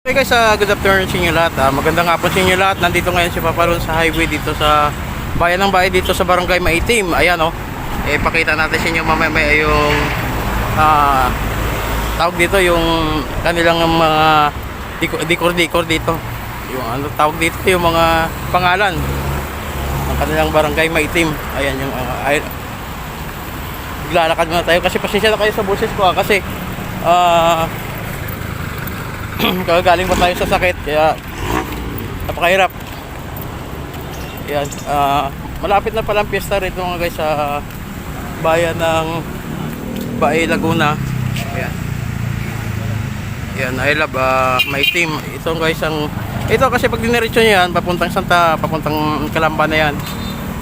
Hey guys, uh, good afternoon sa inyo lahat. ah. magandang hapon sa inyo lahat. Nandito ngayon si Papa Ron sa highway dito sa bayan ng bahay dito sa Barangay Maitim. Ayan oh. Eh pakita natin sa inyo mamaya maya yung ah tawag dito yung kanilang mga dekor-dekor dito. Yung ano tawag dito yung mga pangalan ng kanilang Barangay Maitim. Ayan yung uh, ay, Naglalakad muna tayo kasi pasensya na kayo sa boses ko ah, kasi ah Kagagaling pa tayo sa sakit kaya napakahirap. Yan, ah, malapit na pala ang piyesta rito mga guys sa bayan ng Bae Laguna. Ayan. Yan, I love ah, my team. Ito guys ang ito kasi pag diniretso niyo yan papuntang Santa, papuntang Calamba na yan.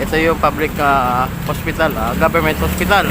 Ito yung public ah, hospital, ah, government hospital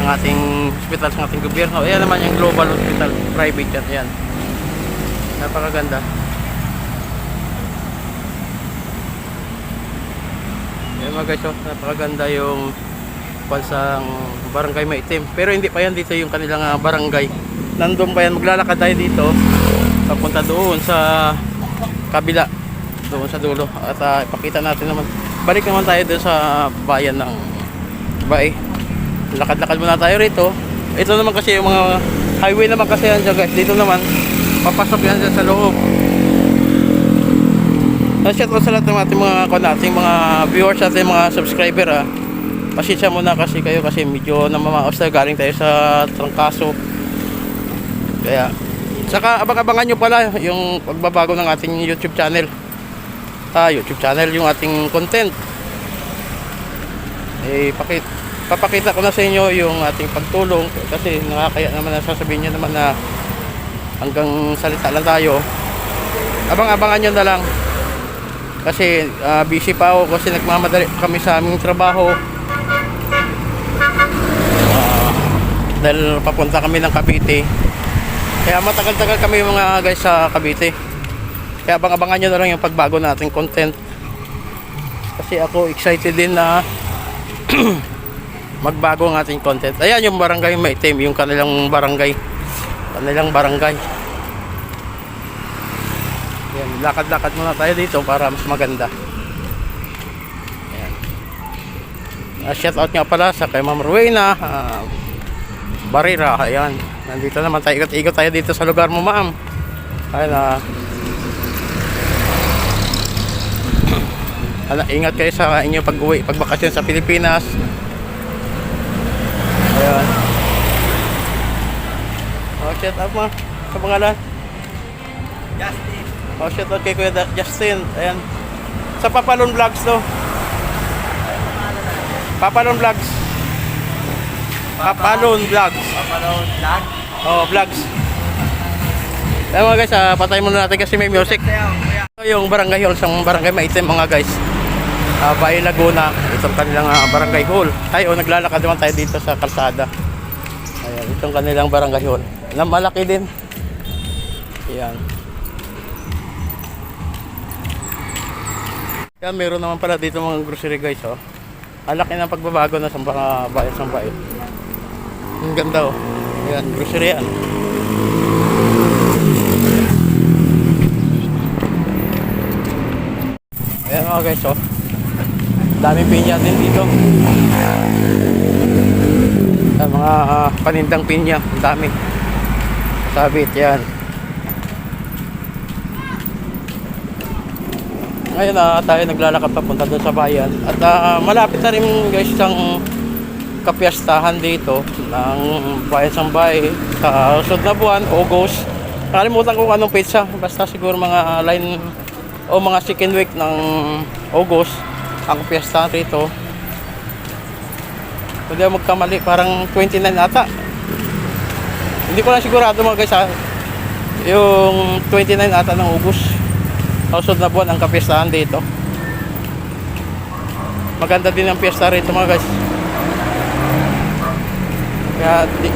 ng ating hospital sa ating gobyerno. Ayan naman yung global hospital, private yan. Ayan. Napakaganda. Ayan mga guys, oh, napakaganda yung bansang barangay maitim. Pero hindi pa yan dito yung kanilang ah, barangay. Nandun pa yan, maglalakad tayo dito. Papunta doon sa kabila. Doon sa dulo. At ah, ipakita natin naman. Balik naman tayo doon sa bayan ng Bae. Lakad-lakad muna tayo rito. Ito naman kasi yung mga highway naman kasi yan dyan guys. Dito naman, papasok yan sa loob. Uh, shout out sa lahat ng ating mga kon ating mga viewers at mga subscriber ah. Pasensya muna kasi kayo kasi medyo namamaos na galing tayo sa trangkaso. Kaya saka abang-abangan nyo pala yung pagbabago ng ating YouTube channel. Ah, YouTube channel yung ating content. Eh, pakit papakita ko na sa inyo yung ating pagtulong kasi nakakaya naman na sasabihin nyo naman na hanggang salita lang tayo. Abang-abangan nyo na lang. Kasi ah, busy pa ako kasi nagmamadali kami sa aming trabaho. Ah, dahil papunta kami ng Cavite. Kaya matagal-tagal kami mga guys sa Cavite. Kaya abang-abangan nyo na lang yung pagbago nating content. Kasi ako excited din na magbago ang ating content. Ayan yung barangay maitim yung kanilang barangay kanilang barangay Ayan, lakad-lakad muna tayo dito para mas maganda. Ayan. Uh, shout out nga pala sa kay Ma'am Rowena uh, Barira. Ayan. Nandito naman tayo. Ikot-ikot tayo dito sa lugar mo, Ma'am. Ayan ah. Ala, ingat kayo sa inyo pag-uwi, pagbakasyon sa Pilipinas. Ayan. Oh, shout out mo. Sa pangalan? Justin. Oh, shout out kay Kuya Justin. Ayan. Sa Papalon Vlogs to. Papalon Vlogs. Papalon Vlogs. Papalon vlog. Oh, vlogs. Ayan mga guys, ah, patay muna natin kasi may music. Ito yung barangay hall, isang barangay maitim mga guys. Uh, Bahay Laguna, itong kanilang ah, barangay hall. Tayo, naglalakad naman tayo dito sa kalsada. Ayan, itong kanilang barangay hall. Na malaki din. Ayan. Yan, meron naman pala dito mga grocery guys, oh. Ang laki ng pagbabago na sa mga bayan sa bayan. Ang ganda, oh. Ayan, grocery yan. Ayan mga guys, oh. Daming pinya din dito. Ayan, mga ah, panindang pinya. Ang dami. Sabit, yan. Ngayon na tayo naglalakad papunta doon sa bayan. At ah, malapit na rin guys isang kapiyastahan dito ng bayan Sambay sa sunod na buwan, August. Nakalimutan ko anong pizza. Basta siguro mga line o mga second week ng August ang piyesta rito. Hindi magkamali, parang 29 ata. Hindi ko lang sigurado mga guys ha. Yung 29 ata ng August. Kausod na buwan ang kapiestahan dito. Maganda din ang piyesta rito mga guys. Kaya di,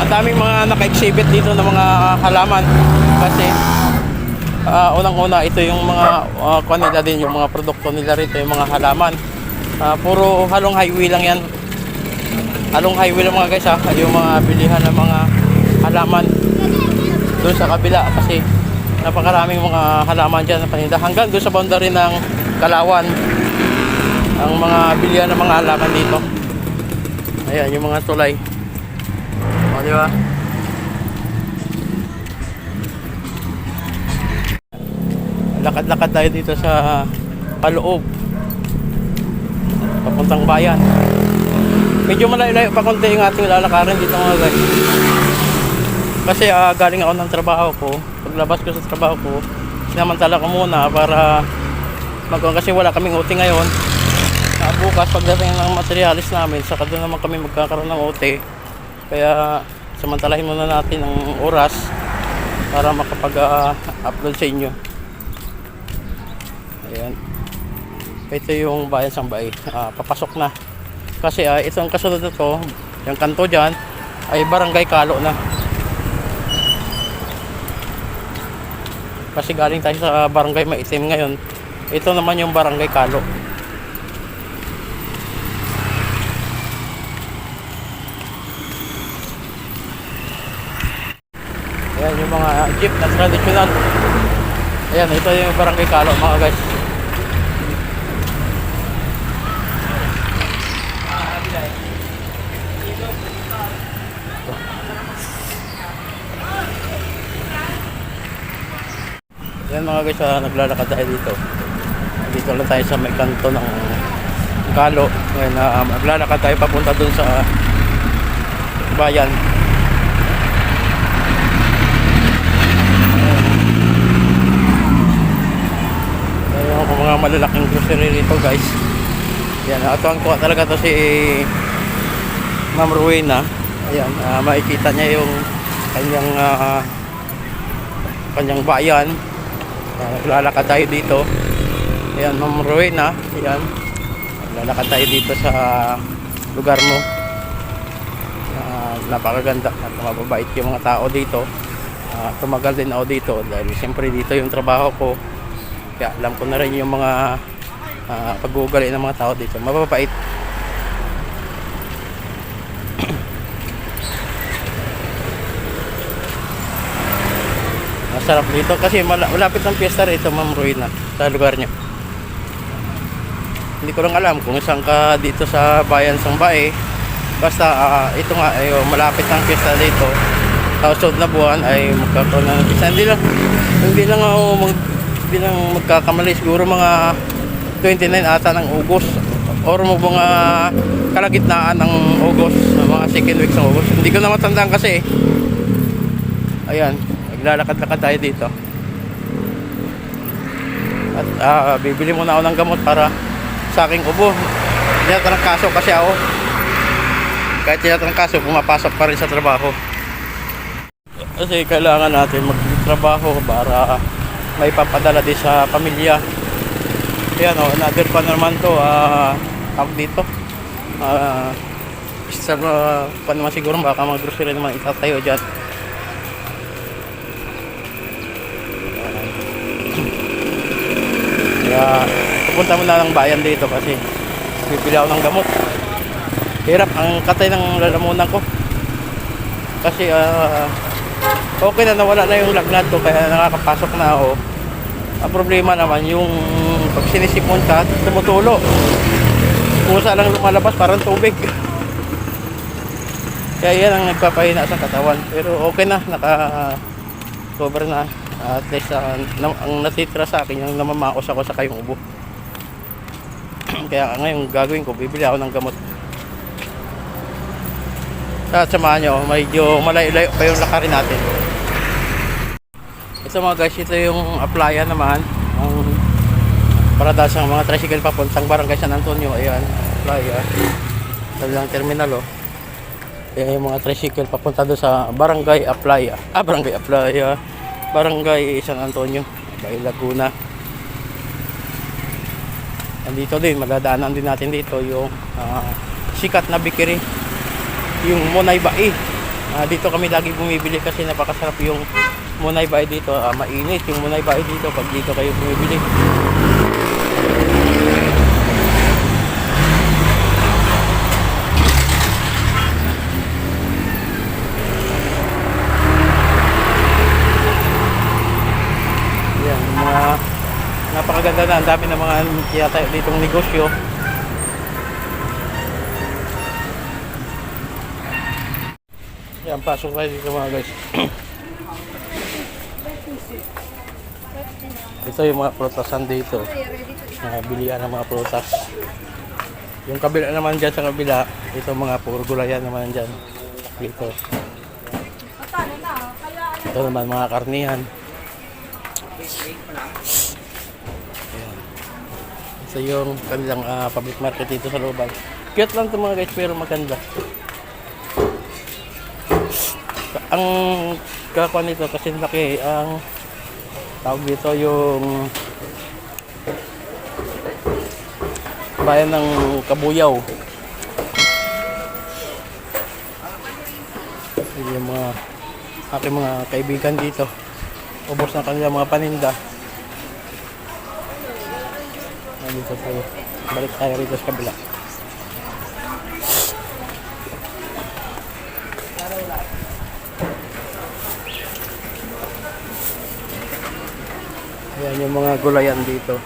ang daming mga naka-exhibit dito ng mga halaman kasi ah, unang-una ito yung mga uh, nila din yung mga produkto nila rito yung mga halaman Ah, puro halong highway lang yan along highway lang mga guys ha, yung mga bilihan ng mga halaman doon sa kabila kasi napakaraming mga halaman dyan na paninda. Hanggang doon sa boundary ng Kalawan ang mga bilihan ng mga halaman dito. Ayan yung mga tulay. O di ba? Lakad-lakad tayo dito sa paloob. Papuntang bayan medyo malayo-layo pa konti yung ating lalakarin dito mga guys. Kasi ah, galing ako ng trabaho ko. Paglabas ko sa trabaho ko sinamantala ko muna para magkaroon kasi wala kaming OT ngayon. Na bukas pagdating ng materialis namin saka doon naman kami magkakaroon ng OT kaya samantalahin muna natin ang oras para makapag-upload sa inyo. Ayan. Ito yung bayan Sambay Ah, papasok na kasi ah, itong kasunod na to yung kanto dyan ay barangay Kalo na. Kasi galing tayo sa barangay Maitim ngayon ito naman yung barangay Kalo. Ayan yung mga jeep na traditional. Ayan, ito yung barangay Kalo mga guys Yan mga guys, ah, naglalakad tayo dito. Dito lang tayo sa may kanto ng Kalo. Ngayon, ah, maglalakad tayo papunta dun sa bayan. Ayan yung mga malalaking grocery rito guys. Yan, atuan ko talaga to si Ma'am Rowena. Ayan, ah, makikita niya yung kanyang ah, kanyang bayan. Uh, tayo dito. Ayan, Ma'am Rowena. Ayan. Naglalakad tayo dito sa lugar mo. Ah, napakaganda at mababait yung mga tao dito. Ah, tumagal din ako dito dahil siyempre dito yung trabaho ko. Kaya alam ko na rin yung mga uh, pag-uugali ng mga tao dito. Mababait. Masarap dito kasi mala- malapit ng piyesta rito, Ma'am Ruina, sa lugar niyo. Hindi ko lang alam kung saan ka dito sa bayan Sangbae. Basta ah, ito nga ay oh, malapit ng piyesta dito. Sa usod na buwan ay magkakaroon ng piyesta. Hindi lang, hindi lang ako mag, hindi lang magkakamali. Siguro mga 29 ata ng August or mga kalagitnaan ng August, mga second week ng August. Hindi ko na matandaan kasi. Ayan, naglalakad-lakad tayo dito. At ah, bibili muna ako ng gamot para sa aking ubo. Tinatrangkaso kasi ako. Kahit tinatrangkaso, pumapasok pa rin sa trabaho. Kasi kailangan natin magtrabaho para may papadala din sa pamilya. Ayan o, another pa naman to, ah, tawag dito. Ah, isa uh, pa naman siguro baka mga grocery naman itatayo dyan. Pupunta muna ng bayan dito kasi bibili ako ng gamot. Hirap ang katay ng lalamunan ko. Kasi ah, okay na nawala na yung lagnat ko kaya nakakapasok na ako. Ang problema naman yung pag sinisipon ka, tumutulo. Pusa lang lumalabas parang tubig. Kaya yan ang nagpapahina sa katawan. Pero okay na, naka cover na. At least ah, na- ang natitira sa akin yung namamakos ako sa kayong ubo. Kaya ngayon gagawin ko, bibili ako ng gamot. At samahan nyo, medyo malayo-layo pa yung lakarin natin. Ito mga guys, ito yung applyan naman. Ang para dahil sa mga tricycle papuntang barangay San Antonio. Ayan, applya. Sabi lang terminal oh. Ayan yung mga tricycle papunta doon sa barangay Aplaya. Ah, barangay Aplaya. Barangay San Antonio. Bay Laguna. Andito din, madadaanan din natin dito yung ah, sikat na bikiri. Yung Monay Bai. Ah, dito kami lagi bumibili kasi napakasarap yung Monay Bai dito. Ah, mainit yung Monay Bai dito pag dito kayo bumibili. Maganda na. Ang dami ng mga tinatayo ditong negosyo. Yan, pasok tayo dito mga guys. Ito yung mga prutasan dito. Mga bilihan ng mga prutas. Yung kabila naman dyan sa kabila, ito mga puro gulayan naman dyan. Dito. Ito naman mga karnihan. Ito yung kanilang ah, public market dito sa looban. Cute lang ito mga guys, pero maganda. Ang kakuha nito kasi laki ang tawag dito yung bayan ng Kabuyaw. Yun Yung mga aking mga kaibigan dito. Ubos na kanilang mga paninda. Nandito tayo. Balik tayo rito sa kabila. Ayan yung mga gulayan dito.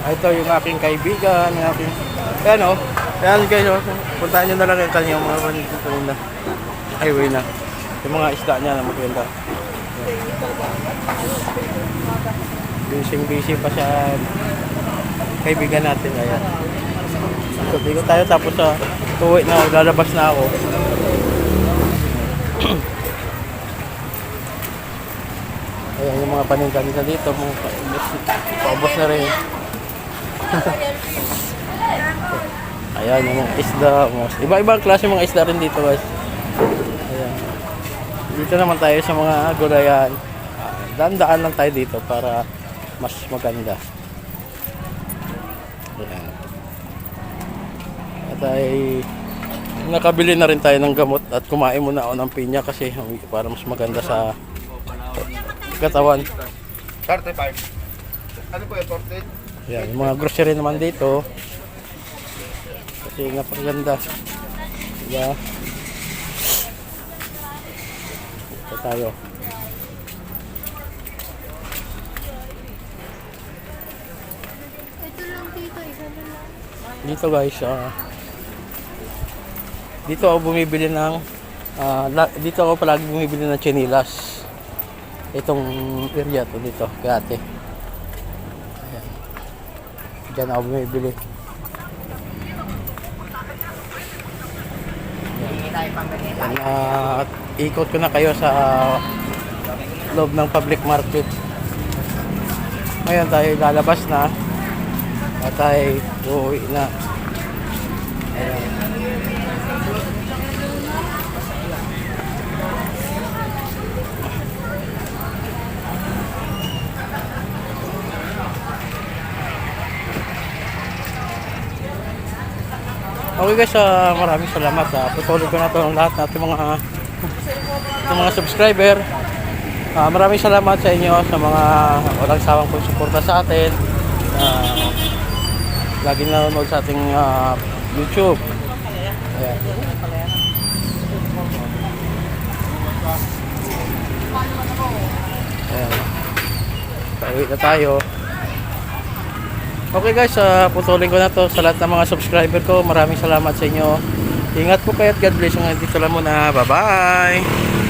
Ah, ito yung aking kaibigan, yung aking... Ayan o. Ayan guys, oh. puntahan nyo na lang yung kanyang mga panito na highway na. Yung mga isda niya na maganda. Busy busy pa siya kaibigan natin. Ayan. So, ko tayo tapos sa uwi na lalabas na ako. Ayan yung mga paninda nila dito. Paubos na rin. Ayan yung mga isda. Iba-ibang klase mga isda rin dito guys. Ayan. Dito naman tayo sa mga gulayan. Ah, Daan-daan lang tayo dito para mas maganda. Ayan. At ay nakabili na rin tayo ng gamot at kumain muna ako ng pinya kasi para mas maganda sa katawan. 35. Ano po yung 14? Yan, yung mga grocery naman dito. Kasi napakaganda. Diba? Ito tayo. Ito lang dito, isa lang. Dito guys, ah, dito ako bumibili ng la- dito ako palagi bumibili ng chinilas. Itong area to dito, kay ate. Ayan. Diyan ako bumibili. Yan, ah, ikot ko na kayo sa loob ng public market. Ngayon tayo lalabas na at tayo uuwi na. Ayan. Okay guys, ah, maraming salamat. Uh, patuloy ko na ito ang lahat natin mga ng mga subscriber. Ah, maraming salamat sa inyo sa mga walang sawang pong suporta sa atin. Ah, lagi nanonood sa ating ah, YouTube. Ayan. Ayan. Pauwi na tayo. Okay guys, uh, putulin ko na to sa lahat ng mga subscriber ko. Maraming salamat sa inyo. Ingat po kayo at God bless. Hanggang dito lang muna. Bye-bye!